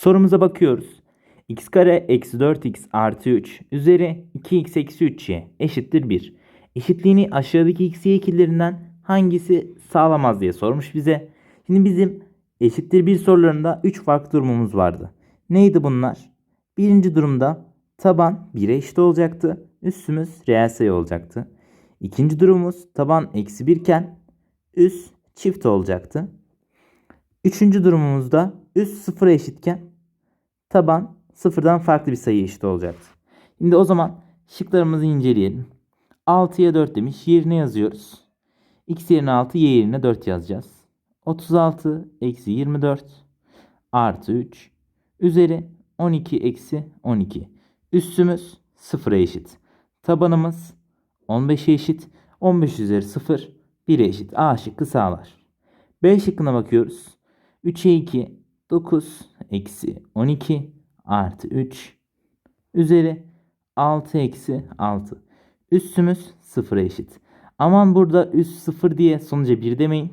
Sorumuza bakıyoruz. x kare eksi 4x artı 3 üzeri 2x eksi 3y eşittir 1. Eşitliğini aşağıdaki x y ikilerinden hangisi sağlamaz diye sormuş bize. Şimdi bizim eşittir 1 sorularında 3 farklı durumumuz vardı. Neydi bunlar? Birinci durumda taban 1'e eşit olacaktı. Üssümüz reel sayı olacaktı. İkinci durumumuz taban eksi 1 iken üs çift olacaktı. Üçüncü durumumuzda üst sıfıra eşitken taban sıfırdan farklı bir sayı eşit olacaktı. Şimdi o zaman şıklarımızı inceleyelim. 6'ya 4 demiş. Yerine yazıyoruz. X yerine 6, Y yerine 4 yazacağız. 36 eksi 24 artı 3 üzeri 12 eksi 12. Üstümüz sıfıra eşit. Tabanımız 15'e eşit. 15 üzeri 0 1'e eşit. A şıkkı sağlar. B şıkkına bakıyoruz. 3'e 2 9 eksi 12 artı 3 üzeri 6 eksi 6. Üstümüz 0'a eşit. Aman burada üst 0 diye sonuca 1 demeyin.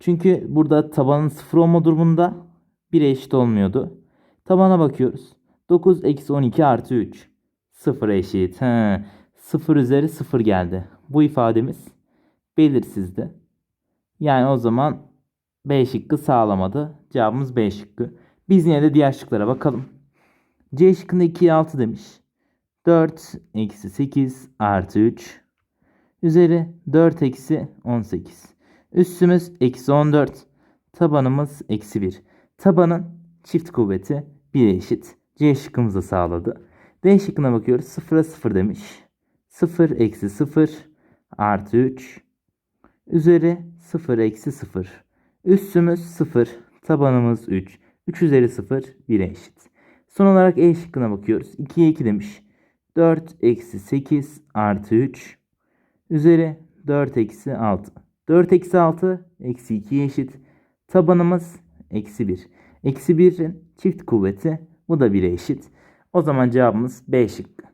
Çünkü burada tabanın 0 olma durumunda 1'e eşit olmuyordu. Tabana bakıyoruz. 9 eksi 12 artı 3. 0'a eşit. He. 0 üzeri 0 geldi. Bu ifademiz belirsizdi. Yani o zaman B şıkkı sağlamadı. Cevabımız B şıkkı. Biz yine de diğer şıklara bakalım. C şıkkında 2'ye 6 demiş. 4 eksi 8 artı 3 üzeri 4 eksi 18. Üstümüz eksi 14. Tabanımız eksi 1. Tabanın çift kuvveti 1'e eşit. C şıkkımızı sağladı. D şıkkına bakıyoruz. 0'a 0 demiş. 0 eksi 0 artı 3 üzeri 0 eksi 0. Üstümüz 0. Tabanımız 3. 3 üzeri 0 1'e eşit. Son olarak E şıkkına bakıyoruz. 2'ye 2 demiş. 4 eksi 8 artı 3 üzeri 4 eksi 6. 4 eksi 6 eksi 2'ye eşit. Tabanımız eksi 1. Eksi 1'in çift kuvveti bu da 1'e eşit. O zaman cevabımız B şıkkı.